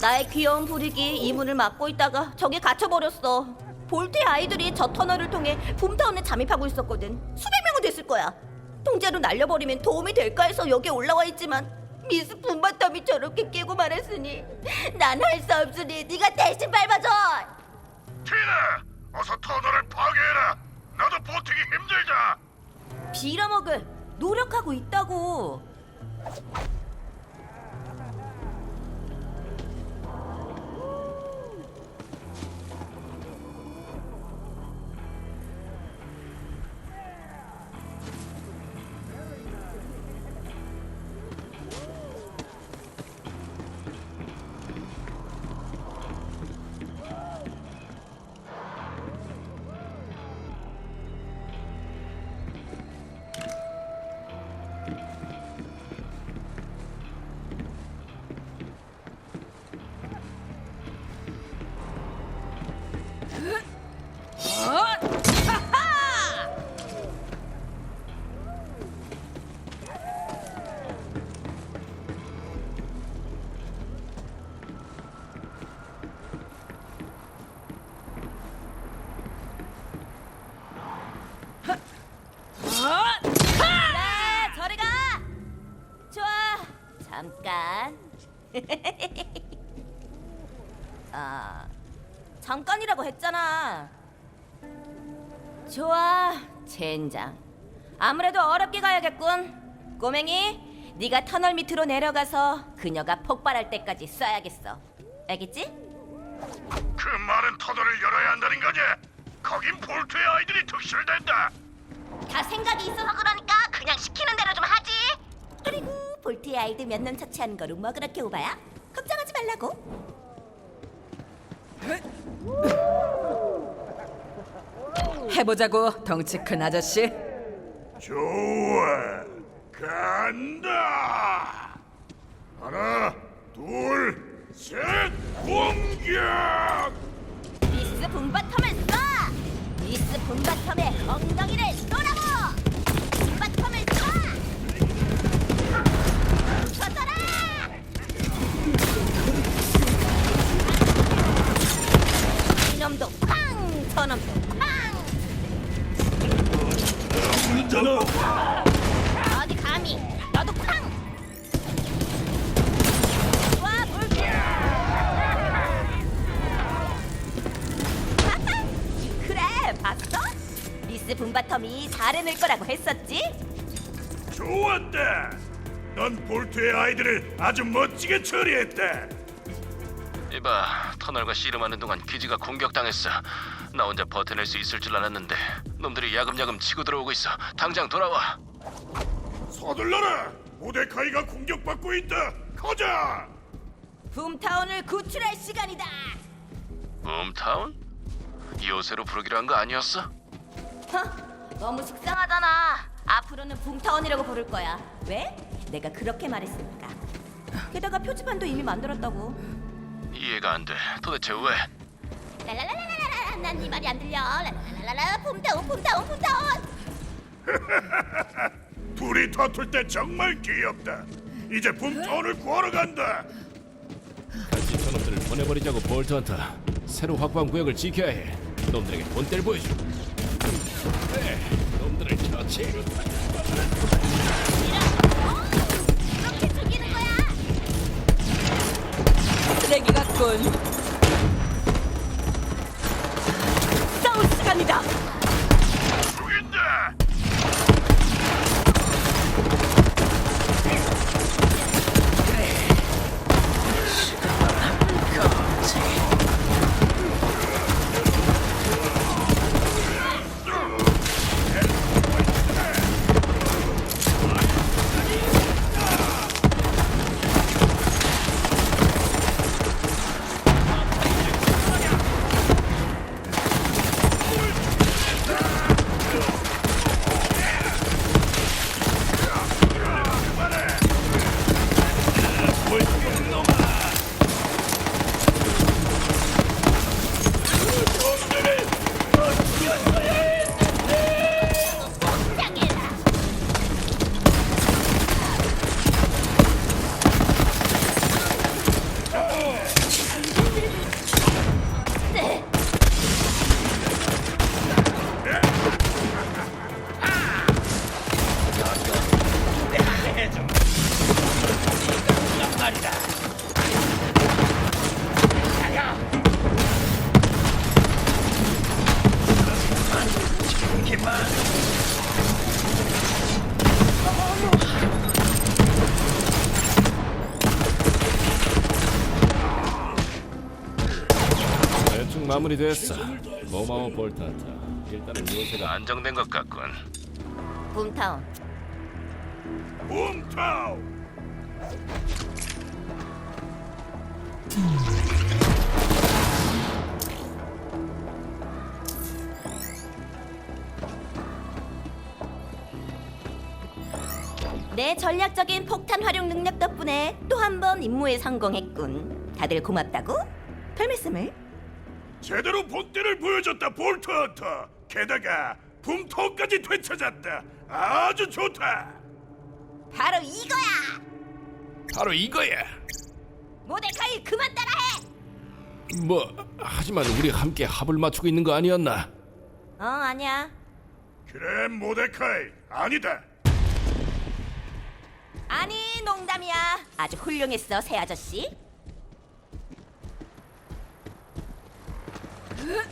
나의 귀여운 부리기 이 문을 막고 있다가 저기 갇혀버렸어. 볼트의 아이들이 저 터널을 통해 붐타운에 잠입하고 있었거든. 수백 명은 됐을 거야. 통째로 날려버리면 도움이 될까 해서 여기 올라와 있지만 미스 붐바텀이 저렇게 깨고 말았으니 난 할 수 없으니 네가 대신 밟아줘. 티나, 어서 터널을 파괴해라. 나도 버티기 힘들다. 빌어먹을 노력하고 있다고. 잠깐. 아, 잠깐이라고 했잖아. 좋아, 젠장. 아무래도 어렵게 가야겠군. 꼬맹이, 네가 터널 밑으로 내려가서 그녀가 폭발할 때까지 쏴야겠어. 알겠지? 그 많은 터널을 열어야 한다는 거지. 거긴 볼트의 아이들이 득실된다. 다 생각이 있어서 그러니까 그냥 시키는 대로 좀 하지. 그리고 볼트의 아이들 몇 년 처치하는 거로 뭐 그렇게 오바야? 걱정하지 말라고. 해보자고 덩치 큰 아저씨 좋아, 간다. 하나, 둘, 셋, 공격! 미스 붐바텀을 쏴! 미스 붐바텀의 엉덩이를 쏘라 미스 붐바텀이 잘해낼 거라고 했었지? 좋았다. 넌 볼트의 아이들을 아주 멋지게 처리했다. 이봐, 터널과 씨름하는 동안 기지가 공격당했어. 나 혼자 버텨낼 수 있을 줄 알았는데 놈들이 야금야금 치고 들어오고 있어. 당장 돌아와. 서둘러라. 모데카이가 공격받고 있다. 가자. 붐타운을 구출할 시간이다 붐타운? 요새로 부르기로 한 거 아니었어? 허, 너무 식상하잖아 앞으로는 붐타운이라고 부를 거야 왜? 내가 그렇게 말했으니까 게다가 표지판도 이미 만들었다고 이해가 안 돼. 도대체 왜? 라라라라라라 난 네 말이 안 들려 라라라라라 붐타운 붐타운 붐타운 둘이 다툴 때 정말 귀엽다. 이제 붐타운을 구하러 간다. 같이 저놈들을 보내버리자고 볼트헌터 새로 확보한 구역을 지켜야 해 놈들에게 본때를 보여줘 쓰레기 같군 싸울 시간이다. 마무리됐어. 고마워 볼트한테. 일단은 요새가 안정된 것 같군. 붐타운. 붐타우. 내 전략적인 폭탄 활용 능력 덕분에 또 한 번 임무에 성공했군. 다들 고맙다고? 별 말씀을? 제대로 본때를 보여줬다 볼트헌터. 게다가 붐타우까지 되찾았다. 아주 좋다. 바로 이거야. 바로 이거야. 모데카이 그만 따라해. 뭐 하지만 우리 함께 합을 맞추고 있는 거 아니었나? 어 아니야. 그래 모데카이 아니다. 아니 농담이야. 아주 훌륭했어 새 아저씨. Huh?